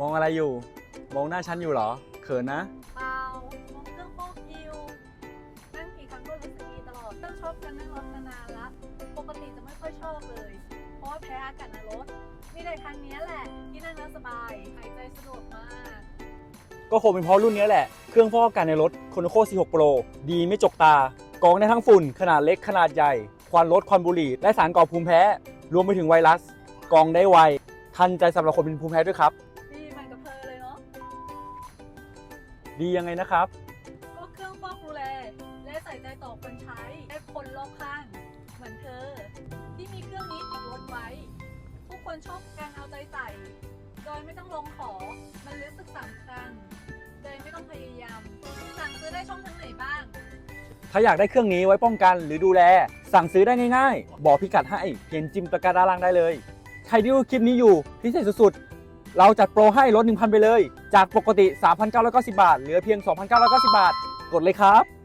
มองอะไรอยู่ มองหน้าฉันอยู่เหรอ เขินนะ เปล่ามองเครื่องฟอกยิวนั่งกี่ครั้งก็รู้สึกดีตลอดต้องชอบกันนั่งรถมานานละปกติจะไม่ค่อยชอบเลย เพราะว่าแพ้อากาศในรถนี่เลยครั้งนี้แหละ ที่นั่งแล้วสบายหายใจสะดวกมากก็คงเป็นเพราะรุ่นนี้แหละ เครื่องฟอกอากาศในรถ c o n o c o C6 Pro ดีไม่จกตา กรองได้ทั้งฝุ่น ขนาดเล็กขนาดใหญ่ ควันลดควันบุหรี่ และสารก่อภูมิแพ้ รวมไปถึงไวรัส กรองได้ไว ทันใจสำหรับคนเป็นภูมิแพ้ด้วยครับ ดียังไงนะครับ ก็เครื่องฟอกดูแล และใส่ใจต่อคนใช้ และคนรอบข้าง เหมือนเธอ ที่มีเครื่องนี้ติดรถไว้ผู้คนชอบการเอาใจใส่โดยไม่ต้องลงขอ มันรู้สึกสำคัญโดยไม่ต้องพยายาม สั่งซื้อได้ช่องทางไหนบ้าง ถ้าอยากได้เครื่องนี้ไว้ป้องกันหรือดูแล สั่งซื้อได้ง่ายๆ บอกพิกัดให้เพียงจิ้มตะกร้าด้านล่างได้เลย ใครที่ดูคลิปนี้อยู่พิเศษสุดๆ เราจัดโปรให้ลด1,000 ไปเลย จากปกติ 3,990 บาท เหลือเพียง 2,990 บาท กดเลยครับ